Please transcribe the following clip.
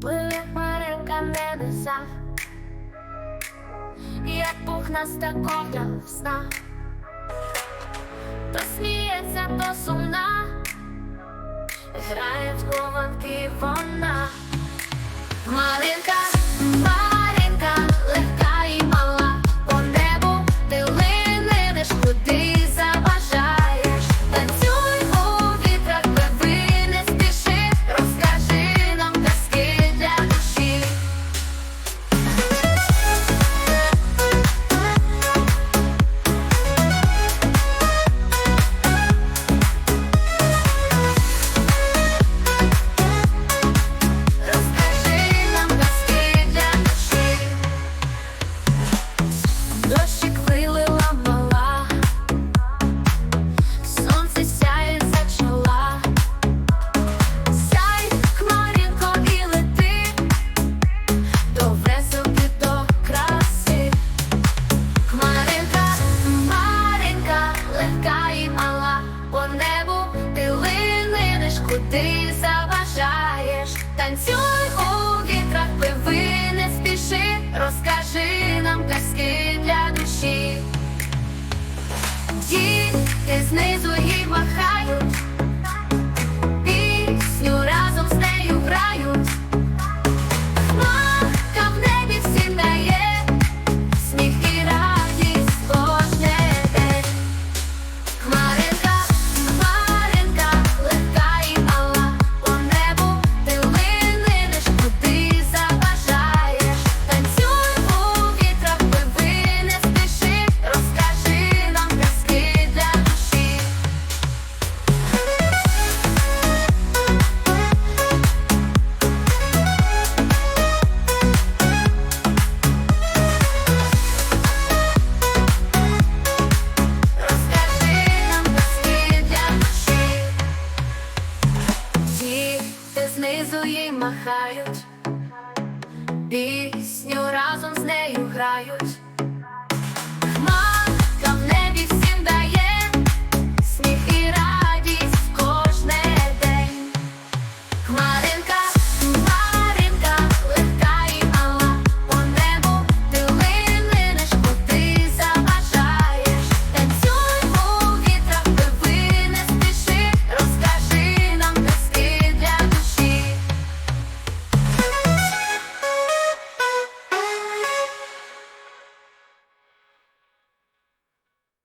пили хмаринка небеса, як пухнаста ковдра сна, то сміється, то сумна, грає в хованки вона. ти заважаєш, танцюй у вітрах, пливи, не спіши, розкажи нам казки для душі, діти знизу і махай. рукою їй махають, пісню разом з нею грають.